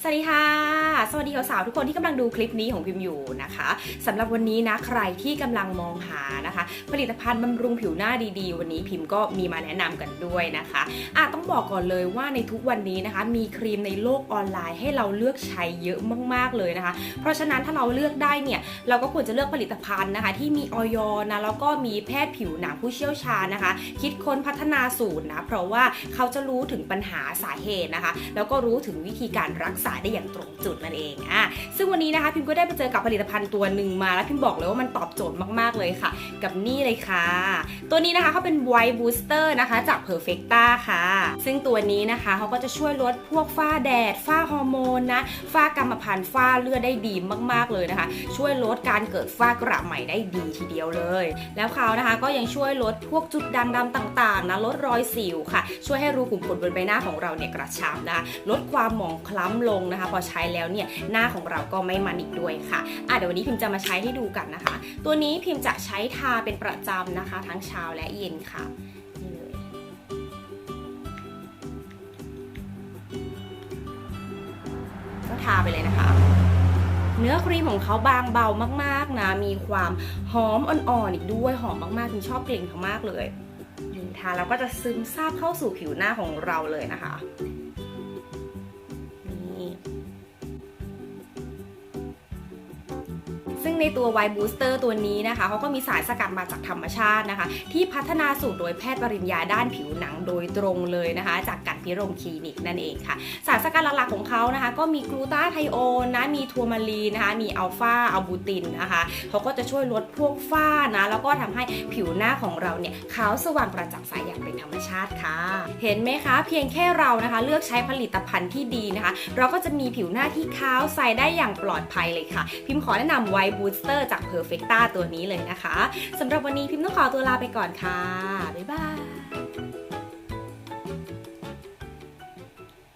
สวัสดีค่ะ สวัสดีสาวๆทุกคนที่กำลังดูคลิปนี้ของพิมพ์อยู่นะคะสำหรับวันนี้นะใครที่กำลังมองหานะคะ ผลิตภัณฑ์บำรุงผิวหน้าดีๆ วันนี้พิมพ์ก็มีมาแนะนำกันด้วยนะคะอะต้องบอกก่อนเลยว่าในทุกวันนี้นะคะ มีครีมในโลกออนไลน์ให้เราเลือกใช้เยอะมาก ๆเลยนะคะ เพราะฉะนั้นถ้าเราเลือกได้เนี่ยเราก็ควรจะเลือกผลิตภัณฑ์นะคะ ที่มีออยนะแล้วก็มีแพทย์ผิวหนังผู้เชี่ยวชาญนะคะ คิดค้นพัฒนาสูตรนะเพราะว่าเขาจะรู้ถึงปัญหาสาเหตุนะคะ แล้วก็รู้ถึงวิธีการรักษาได้อย่างตรงจุดนั่นเองอะซึ่งวันนี้นะคะพิมก็ได้ไปเจอกับผลิตภัณฑ์ตัวหนึ่งมาแล้วพิมบอกเลยว่ามันตอบโจทย์มากๆเลยค่ะ กับนี่เลยค่ะ ตัวนี้นะคะเขาเป็น White Booster นะคะจาก Perfecta ค่ะ ซึ่งตัวนี้นะคะเขาก็จะช่วยลดพวกฝ้าแดด ฝ้าฮอร์โมนนะ ฝ้ากรรมพันธุ์ฝ้าเลือดได้ดีมากๆเลยนะคะ ช่วยลดการเกิดฝ้ากระใหม่ได้ดีทีเดียวเลย แล้วเขานะคะก็ยังช่วยลดพวกจุดด่างดำต่างๆนะลดรอยสิวค่ะ ช่วยให้รูขุมขนบนใบหน้าของเราเนี่ยกระชับนะคะลดความหมองคล้ำลงนะคะ พอใช้แล้วเนี่ยหน้าของเราก็ไม่มันอีกด้วยค่ะอะเดี๋ยววันนี้พิมพ์จะมาใช้ให้ดูกันนะคะ ตัวนี้พิมพ์จะใช้ทาเป็นประจำนะคะ ทั้งเช้าและเย็นค่ะก็ทาไปเลยนะคะ เนื้อครีมของเขาบางเบามากๆนะ มีความหอมอ่อนๆอีกด้วยหอมมากๆพิมชอบกลิ่นเขามากเลยทาแล้วก็จะซึมซาบเข้าสู่ผิวหน้าของเราเลยนะคะ ซึ่งในตัว White Booster ตัวนี้นะคะเขาก็มีสารสกัดมาจากธรรมชาตินะคะ ที่พัฒนาสูตรโดยแพทย์ปริญญาด้านผิวหนังโดยตรงเลยนะคะ จากการพิรมคลินิกนั่นเองค่ะ สารสกัดหลักๆของเขานะคะ ก็มีกลูตาไทโอนนะมีทัวร์มาลีนะคะมีอัลฟาอัลบูตินนะคะเขาก็จะช่วยลดพวกฝ้านะแล้วก็ทำให้ผิวหน้าของเราเนี่ยขาวสว่างประจักษ์ใสอย่างเป็นธรรมชาติค่ะ เห็นไหมคะ เพียงแค่เรานะคะ เลือกใช้ผลิตภัณฑ์ที่ดีนะคะ เราก็จะมีผิวหน้าที่ขาวใสได้อย่างปลอดภัยเลยค่ะ พิมพ์ขอแนะนำไวบูสเตอร์จาก Perfecta ตัวนี้เลยนะคะสำหรับวันนี้พิมพ์ต้องขอตัวลาไปก่อนค่ะ บ๊ายบาย